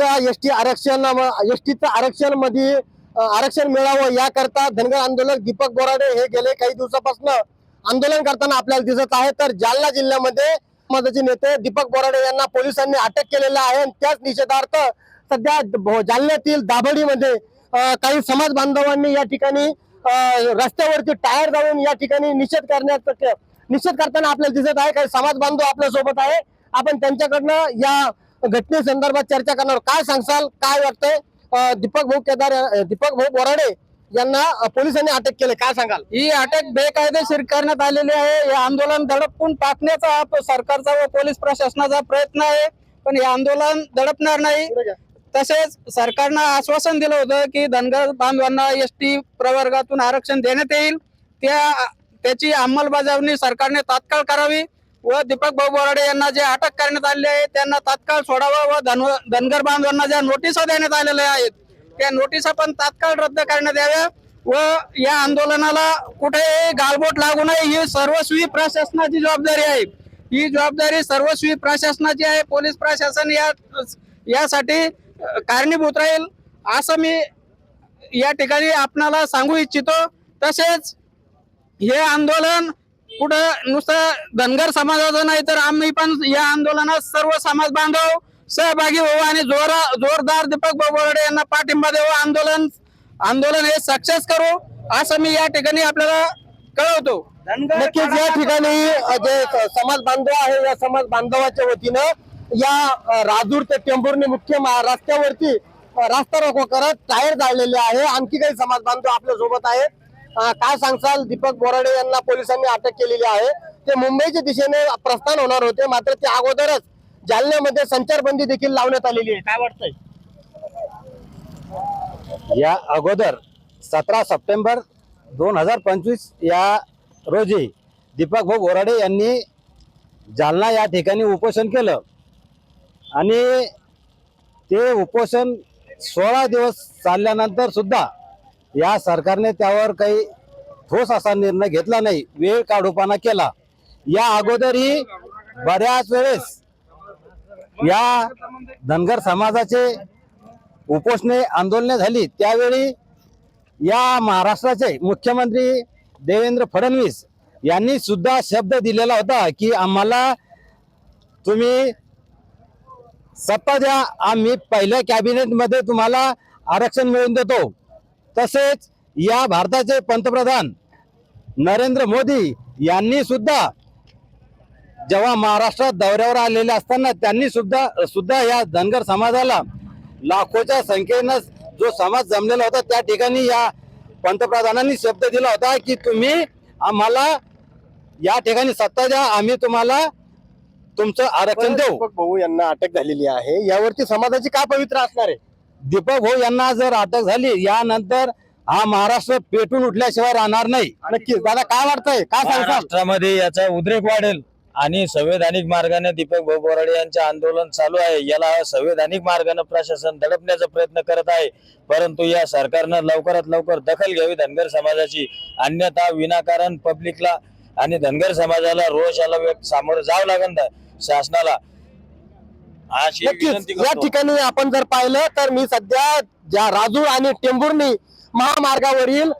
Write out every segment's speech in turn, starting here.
S T आरक्षण S टीचं आरक्षणमध्ये आरक्षण मिळावं याकरता धनगर आंदोलक दीपक बोराडे हे गेले काही दिवसापासून. आंदोलन करताना आपल्याला दिसत आहे तर जालना जिल्ह्यामध्ये समाजाचे नेते दीपक बोराडे यांना पोलिसांनी अटक केलेलं आहे आणि त्याच निषेधार्थ सध्या जालन्यातील दाभडीमध्ये काही समाज बांधवांनी या ठिकाणी रस्त्यावरती टायर जाऊन या ठिकाणी निषेध करण्यात निषेध करताना आपल्याला दिसत आहे काही समाज बांधव आपल्यासोबत आहे. आपण त्यांच्याकडनं या घटनेसंदर्भात चर्चा करणार. काय सांगसाल काय वाटतंय? दीपक भाऊ केदार दीपक भाऊ बोराडे यांना पोलिसांनी अटक केले. काय सांगाल? ही अटक बेकायदेशीर करण्यात आलेली आहे. हे आंदोलन दडपून टाकण्याचा हा सरकारचा व पोलीस प्रशासनाचा प्रयत्न आहे. पण हे आंदोलन दडपणार नाही. तसेच सरकारनं आश्वासन दिलं होतं की धनगर बांधवांना एस टी प्रवर्गातून आरक्षण देण्यात येईल. त्या त्याची अंमलबजावणी सरकारने तात्काळ करावी. व दीपक भाऊ बोराडे यांना जे अटक करण्यात आले आहे त्यांना तात्काळ सोडावं व धन धनगर बांधवांना ज्या नोटिसा देण्यात आलेल्या आहेत त्या नोटिसा पण तात्काळ रद्द करण्यात याव्या व या आंदोलनाला कुठेही गालबोट लागू नये. ही सर्वस्वी प्रशासनाची जबाबदारी आहे. ही जबाबदारी सर्वस्वी प्रशासनाची आहे. पोलीस प्रशासन या यासाठी कारणीभूत राहील असं मी या ठिकाणी आपणाला सांगू इच्छितो. तसेच हे आंदोलन कुठं नुसतं धनगर समाजाचं नाही तर आम्ही पण या आंदोलनात सर्व समाज बांधव सहभागी होऊ आणि जोरा जोरदार दीपक बोराडे यांना पाठिंबा देऊ आंदोलन आंदोलन हे सक्सेस करू असं मी या ठिकाणी आपल्याला कळवतो. नक्कीच या ठिकाणी जे समाज बांधव आहे या समाज बांधवाच्या वतीनं या राजूर ते टेंभुर्णी मुख्य रस्त्यावरती रास्ता रोको करत टायर जाळलेले आहे. आणखी काही समाज बांधव आपल्यासोबत आहेत. काय सांगसाल दीपक बोराडे यांना पोलिसांनी अटक केलेली आहे. ते मुंबईच्या दिशेने प्रस्थान होणार होते मात्र ते अगोदरच जालन्यामध्ये संचारबंदी देखील लावण्यात आलेली आहे. काय वाटतंय? या अगोदर सतरा सप्टेंबर दोन हजार पंचवीस या रोजी दीपक भाऊ बोराडे यांनी जालना या ठिकाणी उपोषण केलं. आणि ते उपोषण सोळा दिवस चालल्यानंतर सुद्धा या सरकारने त्यावर काही ठोस असा निर्णय घेतला नाही. वेळ काढूपाना केला. या अगोदरही बऱ्याच वेळेस या धनगर समाजाचे उपोषणे आंदोलने झाली. त्यावेळी या महाराष्ट्राचे मुख्यमंत्री देवेंद्र फडणवीस यांनी सुद्धा शब्द दिलेला होता की आम्हाला तुम्ही सत्ता द्या. आम्ही पहिल्या कॅबिनेटमध्ये तुम्हाला आरक्षण मिळवून देतो. तसेच या भारताचे पंतप्रधान नरेंद्र मोदी यांनी सुद्धा जेव्हा महाराष्ट्रात दौऱ्यावर आलेले असताना त्यांनी सुद्धा सुद्धा या धनगर समाजाला लाखोच्या संख्येनं जो समाज जमलेला होता त्या ठिकाणी या पंतप्रधानांनी शब्द दिला होता की तुम्ही आम्हाला या ठिकाणी सत्ता द्या आम्ही तुम्हाला तुमचं आरक्षण देऊ. दीपक भाऊ यांना अटक झालेली आहे. यावरती समाजाची काय पवित्र असणार आहे? दीपक भाऊ यांना जर अटक झाली यानंतर हा महाराष्ट्र पेटून उठल्याशिवाय राहणार नाही. नक्कीच. दादा काय वाटतंय? काय सांगसाल महाराष्ट्रामध्ये याचा उद्रेक वाढेल आणि संवैधानिक मार्गाने दीपक भाऊ बोराडे यांचे आंदोलन चालू आहे. याला संवैधानिक मार्गाने प्रशासन दडपण्याचा प्रयत्न करत आहे. परंतु या सरकारनं लवकरात लवकर दखल घ्यावी धनगर समाजाची. अन्यथा विनाकारण पब्लिकला आणि धनगर समाजाला रोषाला व्यक्त सामोरं जावं लागेल शासनाला. अशी विनंती नक्कीच या करतो ठिकाणी आपण जर पाहिलं तर मी सध्या ज्या राजूर आणि टेंभुर्णी महामार्गावरील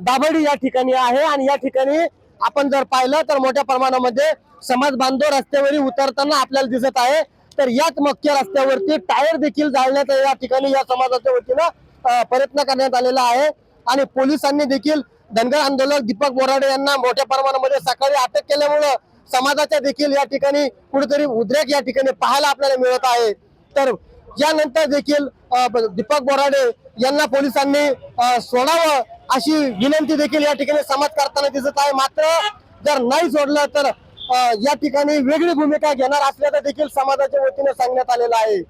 दाभडी या ठिकाणी आहे आणि या ठिकाणी आपण जर पाहिलं तर मोठ्या प्रमाणामध्ये समाज बांधव रस्त्यावरील उतरताना आपल्याला दिसत आहे. तर याच मुख्य रस्त्यावरती टायर देखील जाळण्यात या ठिकाणी या समाजाच्या वतीनं प्रयत्न करण्यात आलेला आहे. आणि पोलिसांनी देखील धनगर आंदोलक दीपक बोराडे यांना मोठ्या प्रमाणामध्ये सकाळी अटक केल्यामुळं समाजाच्या देखील या ठिकाणी कुठेतरी उद्रेक या ठिकाणी पाहायला आपल्याला मिळत आहे. तर यानंतर देखील दीपक बोराडे यांना पोलिसांनी सोडावं अशी विनंती देखील या ठिकाणी समाज करताना दिसत आहे. मात्र जर नाही सोडलं तर या ठिकाणी वेगळी भूमिका घेणार असल्याचं देखील समाजाच्या वतीने सांगण्यात आलेलं आहे.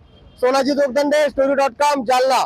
Sonaji Jogdande story dot com Jalna.